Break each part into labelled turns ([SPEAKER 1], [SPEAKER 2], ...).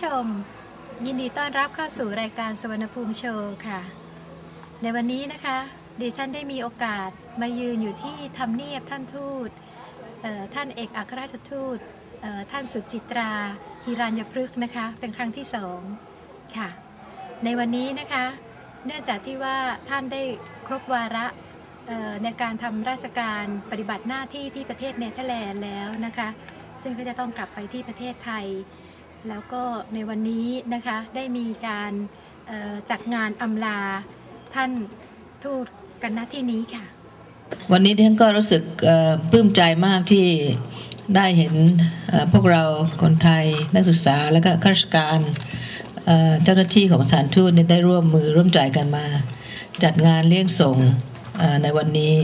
[SPEAKER 1] ผู้ชม ยินดีต้อนรับเข้าสู่รายการสวรรณภูมิโชว์ค่ะ ในวันนี้นะคะดิฉันได้มีโอกาสมายืนอยู่ที่ทำเนียบท่านทูตท่านเอกอัครราชทูตท่านสุจิตราฮิรัญญพฤกษ์นะคะเป็นครั้งที่สองค่ะ ในวันนี้นะคะ เนื่องจากที่ว่าท่านได้ครบวาระในการทำราชการปฏิบัติหน้าที่ที่ประเทศเนเธอร์แลนด์แล้วนะคะ ซึ่งก็จะต้องกลับไปที่ประเทศไทย แล้วก็ในวันนี้นะคะได้มีการจัดงานอำลาท่านทูตกันณที่นี้ค่ะ
[SPEAKER 2] วันนี้ดิฉันก็รู้สึกเอ่อปลื้มใจมากที่ได้เห็นพวกเราคนไทยนักศึกษาและก็ข้าราชการเจ้าหน้าที่ของสถานทูตได้ร่วมมือร่วมใจกันมา จัดงานเลี้ยงส่งในวันนี้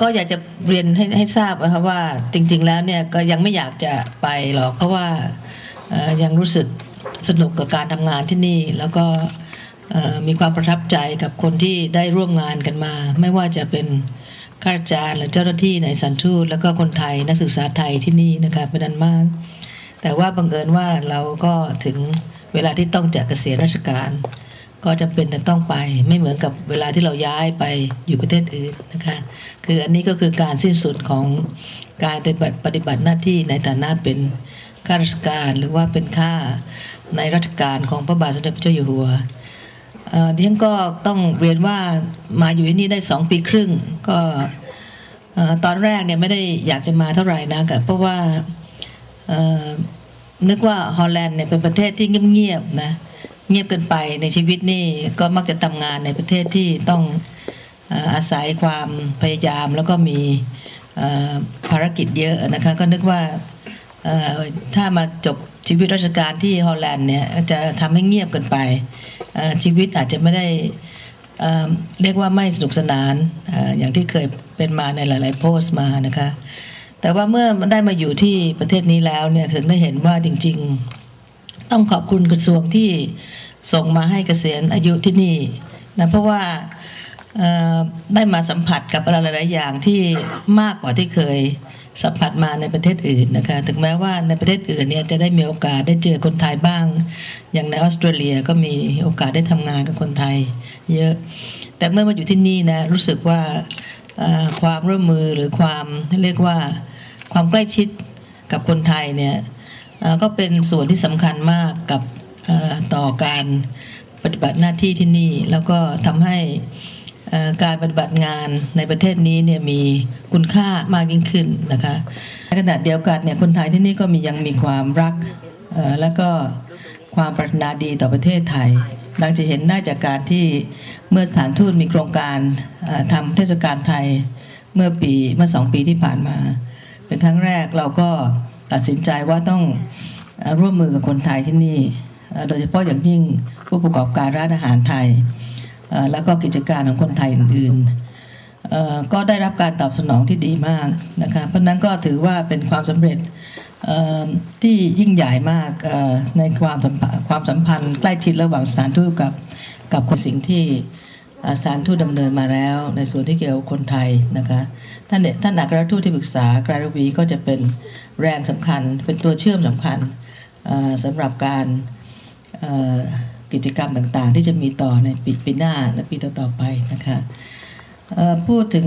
[SPEAKER 2] ก็อยากจะเรียนให้ให้ทราบนะครับว่าจริง ๆ แล้วเนี่ยก็ยังไม่อยากจะไปหรอกเพราะว่า ยังรู้สึกสนุกกับการทำงานที่นี่ แล้วก็มีความประทับใจกับคนที่ได้ร่วมงานกันมา ไม่ว่าจะเป็นข้าราชการหรือเจ้าหน้าที่ในสถานทูตแล้วก็คนไทยนักศึกษาไทยที่นี่นะคะเป็นอันมาก แต่ว่าบังเอิญว่าเราก็ถึงเวลาที่ต้องจะเกษียณราชการ ก็จะเป็นต่ต้องไปไม่เหมือนกับเวลาที่เราย้ายไปอยู่ประเทศอื่นนะคะคืออันนี้ก็คือการสิ้นสุดของการปฏิบัติหน้าที่ในฐานะเป็น ข้าราชการหรือว่าเป็นข้าในราชการของพระบาทสมเด็จพระเจ้าอยู่หัวเอ่อดิฉันก็ต้องเรียนว่ามาอยู่ที่นี่ได้สองปีครึ่ง ก็ตอนแรกเนี่ยไม่ได้อยากจะมาเท่าไหร่นะเพราะว่าเอ่อนึกว่าฮอลแลนด์เนี่ยเป็นประเทศที่เงียบๆนะเงียบเกินไปในชีวิตนี่ก็มักจะทำงานในประเทศที่ต้องอาศัยความพยายามแล้วก็มีภารกิจเยอะนะคะก็นึกว่า ถ้ามาจบชีวิตราชการที่ฮอลแลนด์เนี่ยจะทำให้เงียบเกินไป ชีวิตอาจจะไม่ได้เรียกว่าไม่สนุกสนานออย่างที่เคยเป็นมาในหลาย ๆ โพสต์มานะคะ แต่ว่าเมื่อมันได้มาอยู่ที่ประเทศนี้แล้วเนี่ยถึงได้เห็นว่าจริง ๆ ต้องขอบคุณกระทรวงที่ส่งมาให้เกษียณอายุที่นี่นะเพราะว่าได้มาสัมผัสกับอะไรหลาย ๆ อย่างที่มากกว่าที่เคย สัมผัสมาในประเทศอื่นนะคะ ถึงแม้ว่าในประเทศอื่นเนี่ยจะได้มีโอกาสได้เจอคนไทยบ้าง อย่างในออสเตรเลียก็มีโอกาสได้ทำงานกับคนไทย เยอะ แต่เมื่อมาอยู่ที่นี่นะรู้สึกว่าความร่วมมือหรือความเรียกว่าความใกล้ชิดกับคนไทยเนี่ยก็เป็นส่วนที่สำคัญมากกับต่อการปฏิบัติหน้าที่ที่นี่ แล้วก็ทำให้ การปฏิบัติงานในประเทศนี้เนี่ยมีคุณค่ามากยิ่งขึ้นนะคะในขณะเดียวกันเนี่ยคนไทยที่นี่ก็มียังมีความรักแล้วก็ความปรารถนาดีต่อประเทศไทยดังจะเห็นได้จากการที่เมื่อสถานทูตมีโครงการเอ่อทำเทศกาลไทยเมื่อปีเมื่อสองปีที่ผ่านมา เป็นครั้งแรกเราก็ตัดสินใจว่าต้องร่วมมือกับคนไทยที่นี่ โดยเฉพาะอย่างยิ่งผู้ประกอบการร้านอาหารไทย แล้วก็กิจการของคนไทยอื่นๆก็ได้รับการตอบสนองที่ดีมากนะคะเพราะนั้นก็ถือว่าเป็นความสำเร็จที่ยิ่งใหญ่มากในความความสัมพันธ์ใกล้ชิดระหว่างสถานทูตกับกับคนสิ่งที่สถานทูตดำเนินมาแล้วในส่วนที่เกี่ยวกับคนไทยนะคะท่านท่านอัครทูตที่ปรึกษากรารวีก็จะเป็นแรงสำคัญ เป็นตัวเชื่อมสำคัญสำหรับการ กิจกรรมต่างๆ ที่จะมีต่อในปีปีหน้าและปีต่อๆไปนะคะพูดถึง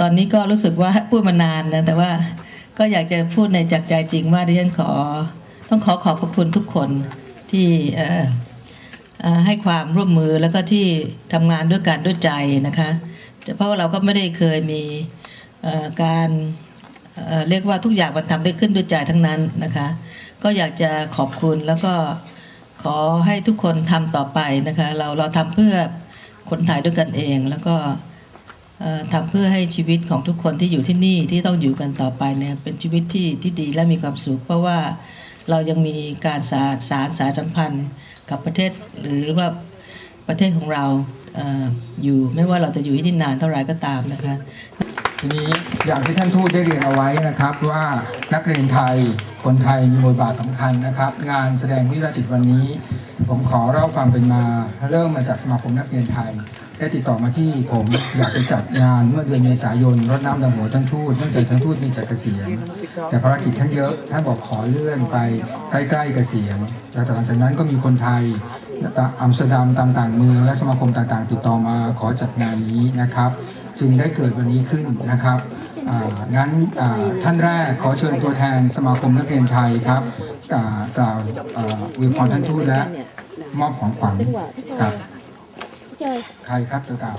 [SPEAKER 2] ตอนนี้ก็รู้สึกว่าพูดมานานนะแต่ว่าก็อยากจะพูดในจากใจจริงว่าดิฉันขอต้องขอขอบพระคุณทุกคนที่ให้ความร่วมมือแล้วก็ที่ทำงานด้วยกันด้วยใจนะคะเพราะว่าเราก็ไม่ได้เคยมีการเรียกว่าทุกอย่างมันทำได้ขึ้นด้วยใจทั้งนั้นนะคะ ก็อยากจะขอบคุณแล้วก็ ขอให้ทุกคนทำต่อไปนะคะ เราเราทำเพื่อคนไทยด้วยกันเอง แล้วก็ทำเพื่อให้ชีวิตของทุกคนที่อยู่ที่นี่ที่ต้องอยู่กันต่อไปเนี่ยเป็นชีวิตที่ที่ดีและมีความสุขเพราะว่าเรายังมีการสารสารสายสัมพันธ์กับประเทศหรือว่าประเทศของเราอออยู่ไม่ว่าเราจะอยู่ที่นี่นานเท่าไหร่ก็ตามนะคะ
[SPEAKER 3] ทีนี้อย่างที่ท่านทูตได้เรียนเอาไว้นะครับว่านักเรียนไทยคนไทยมีบทบาทสำคัญนะครับ งานแสดงวิทยาศิลป์วันนี้ ผมขอเล่าความเป็นมาเริ่มมาจากสมาคมนักเรียนไทย ได้ติดต่อมาที่ผมอยากจะจัดงานเมื่อเดือนเมษายนรดน้ำดำหัวท่านทูตเนื่องจากท่านทูตมีจัดเกษียณแต่ภารกิจท่านเยอะท่านบอกขอเลื่อนไปใกล้ๆเกษียณแล้วหลังจากนั้นก็มีคนไทยอัมสเตอร์ดัมตามต่างเมืองและสมาคมต่างๆ ติดต่อมาขอจัดงานนี้นะครับ จึงได้เกิดวันนี้ขึ้นนะครับอ่างั้นอ่าท่านแรกขอเชิญตัวแทนสมาคมนักเรียนไทยครับอ่ากล่าวอ่าอวยพรท่านทูตและมอบของขวัญครับ
[SPEAKER 4] จอย
[SPEAKER 3] ใครครับจะกล่าว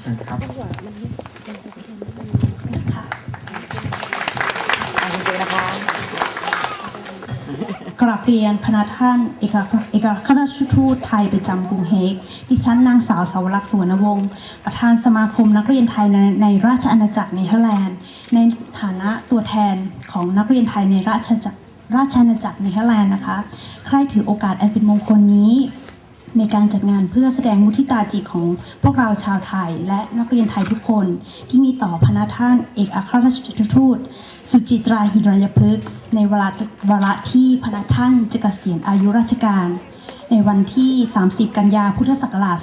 [SPEAKER 3] เชิญครับ
[SPEAKER 4] กราบเรียนพนักท่านเอกอัครเอกอัครราชทูตไทยประจำกรุงเฮก ดิฉันนางสาวสาวรักษ์สวนวงศ์ประธานสมาคมนักเรียนไทยในในราชอาณาจักรเนเธอร์แลนด์ ในฐานะตัวแทนของนักเรียนไทยในราชอาณาจักรราชอาณาจักรเนเธอร์แลนด์นะคะ ใครถือโอกาสอันเป็นมงคลนี้ ในการจัดงานเพื่อแสดงมุทิตาจิตของพวกเราชาวไทย และนักเรียนไทยทุกคนที่มีต่อพระท่านเอกอัครราชทูต สุจิตราหิรัญพฤกษ์ในเวลาวาระที่พระท่านจะเกษียณอายุราชการ ในวันที่ 30 กันยาพุทธศักราช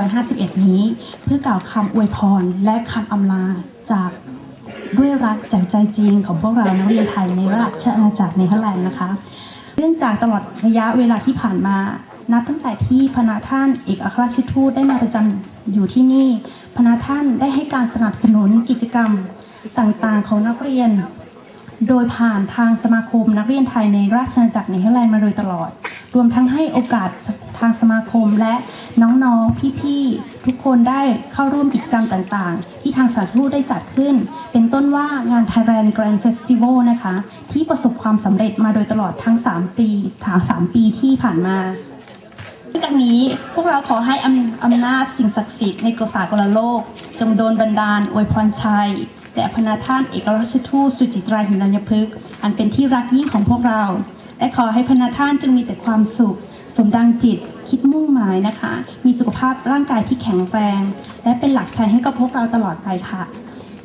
[SPEAKER 4] 2551 นี้ เพื่อกล่าวคำอวยพรและคำอำลาจากด้วยรักจากใจจริงของพวกเรานักเรียนไทยในราชอาณาจักรเนเธอร์แลนด์นะคะ เนื่องจากตลอดระยะเวลาที่ผ่านมา นับตั้งแต่ที่พระท่านเอกอัครราชทูตได้มาประจำอยู่ที่นี่ พระท่านได้ให้การสนับสนุนกิจกรรมต่างๆ ของนักเรียน โดยผ่านทางสมาคมนักเรียนไทยในราชอาณาจักรเนเธอร์แลนด์มาโดยตลอด รวมทั้งให้โอกาสทางสมาคมและน้องๆ พี่ๆ ทุกคนได้เข้าร่วมกิจกรรมต่างๆ ที่ทางสาธารณทูตได้จัดขึ้น เป็นต้นว่างาน Thailand Grand Festival นะคะ ที่ประสบความสำเร็จมาโดยตลอดทั้ง 3 ปีทาง3ปีที่ผ่านมานอกจากนี้พวกเราขอให้อำอำนาจสิ่งศักดิ์สิทธิ์ในกษากลโลก จงโดนบันดาลอวยพรชัย แด่พระนาท่านเอกราชทูตสุจิตราหิรัญพฤกษ์อันเป็นที่รักยิ่งของพวกเรา และขอให้พระนาท่านจงมีแต่ความสุข สมดังจิต คิดมุ่งหมายนะคะ มีสุขภาพร่างกายที่แข็งแรง และเป็นหลักชัยให้กับพวกเราตลอดไปค่ะ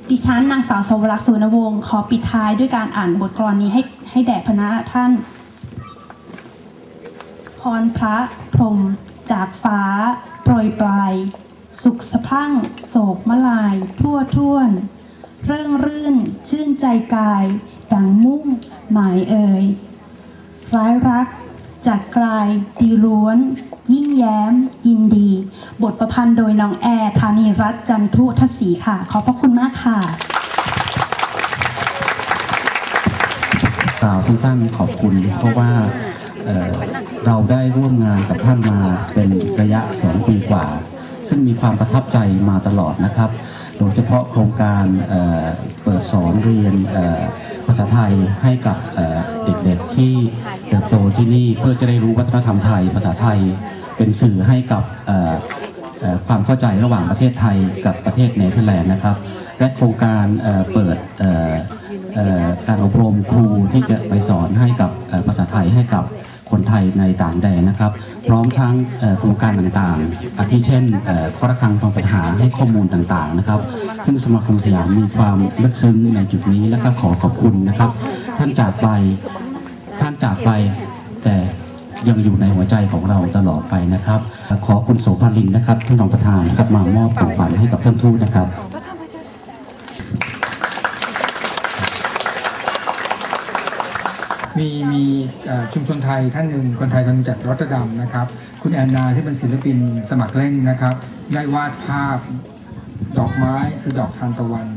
[SPEAKER 4] ดิฉันนางสาวสวรักษ์สุวรรณวงศ์ขอปิดท้ายด้วยการอ่านบทกลอนนี้ให้ให้แด่พระนาท่าน พรพระพรมจากฟ้าโปรยปลาย สุขสะพั่งโศกมลาย ทั่วท่วน เรื่องรื่นชื่นใจกายดังมุ่งหมายเอ่ยร้ายรักจากกลายดีล้วน ยิ่งแย้ม ยินดี บทประพันธ์โดยน้องแอร์ธานีรัตน์จันทุทศีค่ะ ขอบพระคุณมากค่ะ
[SPEAKER 5] กล่าวสั้นๆขอบคุณเพราะว่าเเราได้ร่วมงานกับท่านมาเป็นระยะสองปีกว่า ซึ่งมีความประทับใจมาตลอดนะครับ โดยเฉพาะโครงการเเปิดสอนเรียนภาษาไทยให้กับเด็กๆที่เติบโตที่นี่เพื่อจะได้รู้วัฒนธรรมไทย ภาษาไทยเป็นสื่อให้กับความเข้าใจระหว่างประเทศไทยกับประเทศเนเธอร์แลนด์นะครับ และโครงการเเปิดการอบรมครูที่จะไปสอนให้กับภาษาไทยให้กับ คนไทยในต่างแดนนะครับ พร้อมทั้งเอ่อโครงการต่างๆอาทิเช่นเอ่อข้อระฆังฟังปัญหาให้ข้อมูลต่างๆนะครับ ซึ่งสมาคมสยามมีความลึกซึ้งในจุดนี้และก็ขอขอบคุณนะครับ ท่านจากไปท่านจากไปแต่ยังอยู่ในหัวใจของเราตลอดไปนะครับ ขอคุณโสภาลินนะครับท่านรองประธานนะครับมามอบของขวัญให้กับท่านทูตนะครับ
[SPEAKER 3] มีมีชุมชนไทยท่านหนึ่งคนไทยคนหนึ่งจากรอตเตอร์ดัมนะครับ คุณแอนนาที่เป็นศิลปินสมัครเล่นนะครับ ได้วาดภาพดอกไม้คือดอกทานตะวัน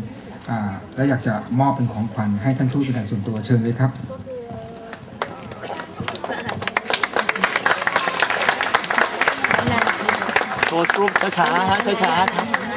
[SPEAKER 3] และอยากจะมอบเป็นของขวัญให้ท่านทูตเป็นการส่วนตัวเชิญเลยครับ
[SPEAKER 6] โชว์รูปช้าๆฮะช้าๆครับ